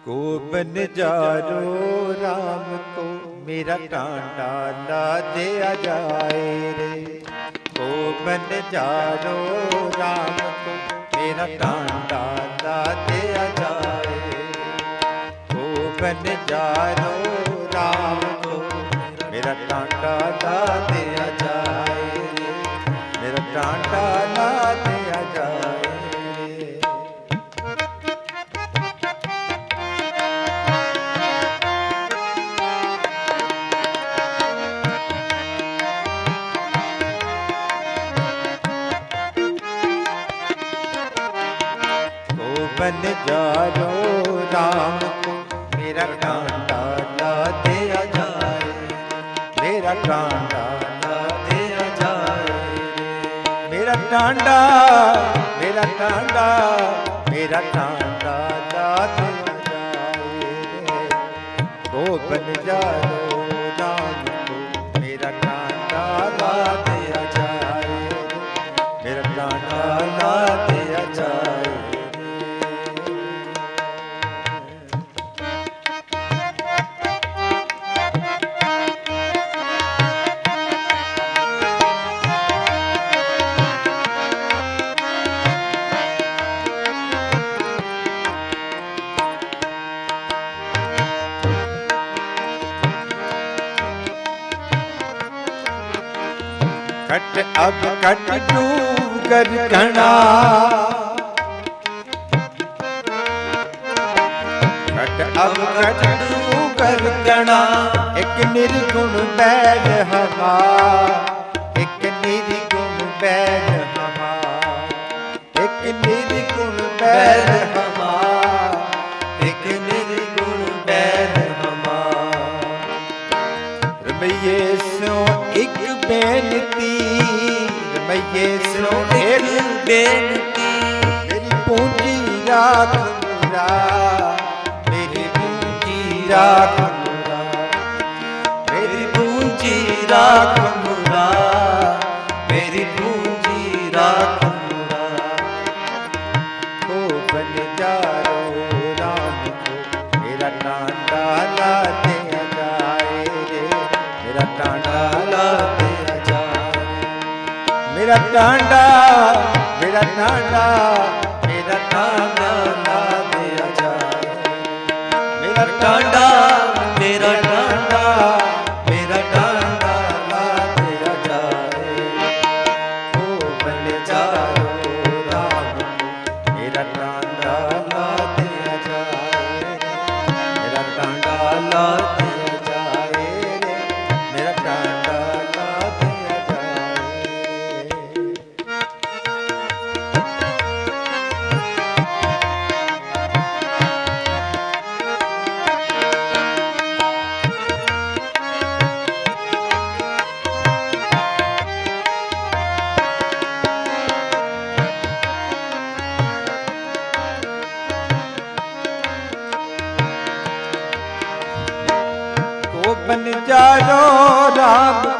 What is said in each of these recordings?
को बन जारो राम को मेरा टांडा ला दिया जाए रे को बन जारो राम को मेरा टांडा ला दिया जाए को बन जारो राम को मेरा टांडा ला दिया जाए रे मेरा टांडा ਟਾਂਡਾ ਮੇਰਾ ਟਾਂਡਾ ਮੇਰਾ ਟਾਂਡਾ कट अब कट डूगर घना कट अब कट डूगर घना एक निर्गुण बैर हवा ਰਾਖ ਮੁਰਾ ਮੇਰੀ ਪੂੰਜੀ ਰਾਖ ਮੁਰਾ ਮੇਰੀ ਪੂੰਜੀ ਰਾਖ ਮੁਰਾ ਮੇਰੀ ਪੂੰਜੀ ਰਾਖ ਮੁਰਾ ਕੋ ਬਨ ਜਾਰੋ ਰਾਮ ਕੋ, ਮੇਰਾ ਟਾਂਡਾ ਲਾ ਦੇ ਜਾਏ ਰੇ ਮੇਰਾ ਟਾਂਡਾ ਲਾ ਦੇ ਜਾਏ ਮੇਰਾ ਟਾਂਡਾ ਮੇਰਾ ਟਾਂਡਾ ਮੇਰਾ ਟਾਂਡਾ। ਟਾਂਡਾ ਮੇਰਾ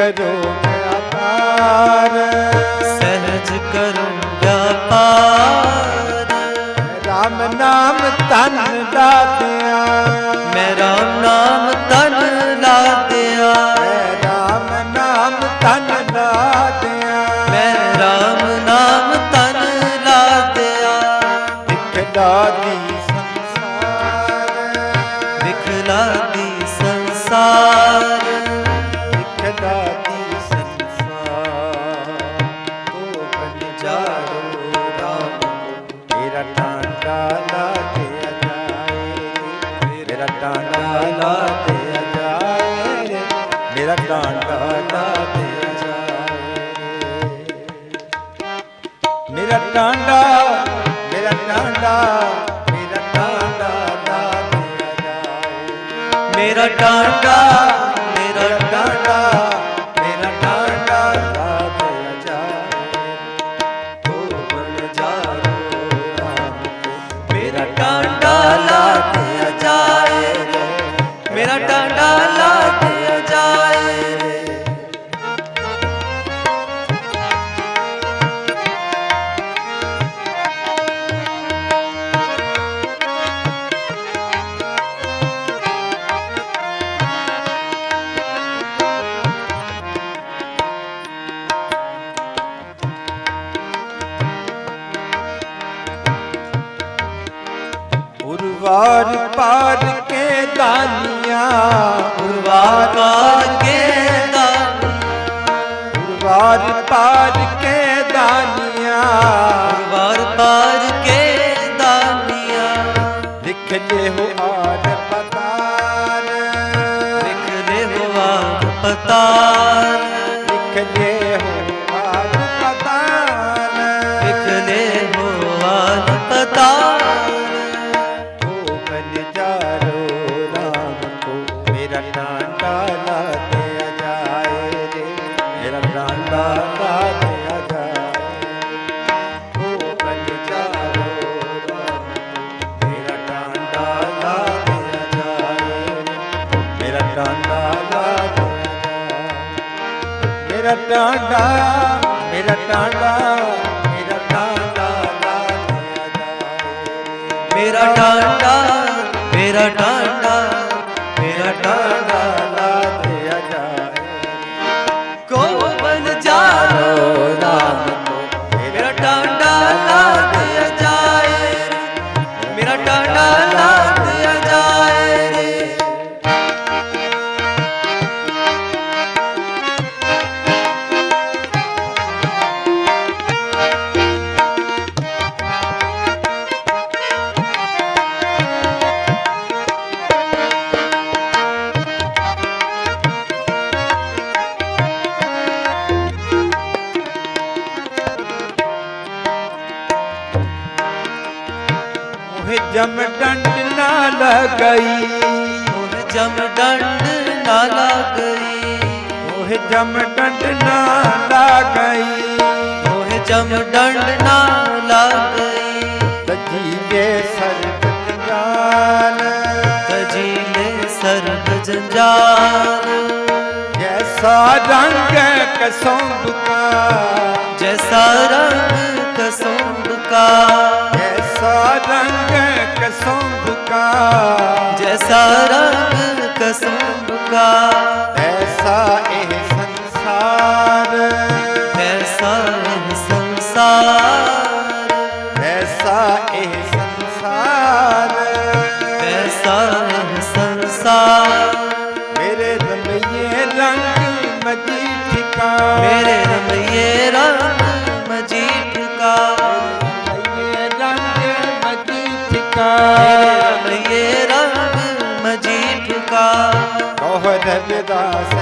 ਕਰੋ ਅਪਾਰ ਸਹਿਜ ਕਰੋ ਟਾਂਡਾ ਮੇਰਾ ਟਾਂਡਾ ਮੇਰਾ ਟਾਂਡਾ ਦਾ ਦੇ ਜਾਏ ਮੇਰਾ ਟਾਂਡਾ ਕੇ ਦਾਨੀ ਮੇਰਾ ਟਾਂਡਾ ਮੇਰਾ ਟਾਂਡਾ ਮੇਰਾ ਟਾਂਡਾ ਮੇਰਾ ਟਾਂਡਾ ਮੇਰਾ ਟਾਂਡਾ ਮੇਰਾ ਟਾਂਡਾ ਮੋਹ ਜਮ ਡੰਡ ਨਾ ਲਗਈ। ਮੋਹ ਜਮ ਡੰਡ ਨਾ ਲਗਈ। ਮੋਹ ਜਮ ਡੰਡ ਨਾ ਲਗਈ। ਮੋਹ ਜਮ ਡੰਡ ਨਾ ਲਗਈ। ਤਜੀ ਦੇ ਸਰਬ ਜੰਜਾਲ। ਤਜੀ ਦੇ ਸਰਬ ਜੰਜਾਲ। ਜੈਸਾ ਰੰਗ ਕਸੋਂ ਕਾ ਜੈਸਾ ਰੰਗ ਕਸੋਂਬ ਕਾ जैसा रंग कसुंब का जैसा रंग कसुंब का ऐसा रब ये रब मजीद का मोहदम दास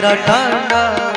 মেরা ঠান্ডা